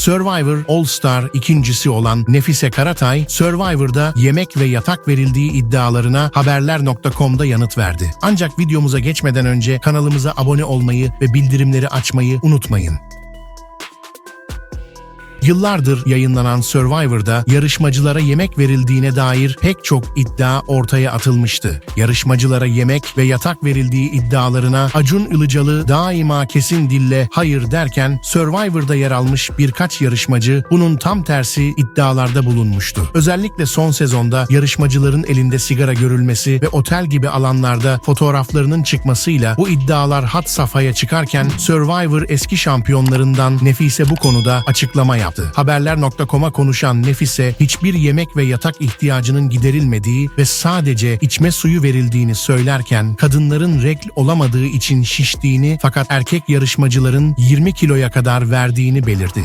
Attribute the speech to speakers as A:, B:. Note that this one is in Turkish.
A: Survivor All Star ikincisi olan Nefise Karatay, Survivor'da yemek ve yatak verildiği iddialarına haberler.com'da yanıt verdi. Ancak videomuza geçmeden önce kanalımıza abone olmayı ve bildirimleri açmayı unutmayın. Yıllardır yayınlanan Survivor'da yarışmacılara yemek verildiğine dair pek çok iddia ortaya atılmıştı. Yarışmacılara yemek ve yatak verildiği iddialarına Acun Ilıcalı daima kesin dille hayır derken Survivor'da yer almış birkaç yarışmacı bunun tam tersi iddialarda bulunmuştu. Özellikle son sezonda yarışmacıların elinde sigara görülmesi ve otel gibi alanlarda fotoğraflarının çıkmasıyla bu iddialar hat safhaya çıkarken Survivor eski şampiyonlarından Nefise bu konuda açıklama yaptı. Haberler.com'a konuşan Nefise hiçbir yemek ve yatak ihtiyacının giderilmediği ve sadece içme suyu verildiğini söylerken kadınların regl olamadığı için şiştiğini fakat erkek yarışmacıların 20 kiloya kadar verdiğini belirtti.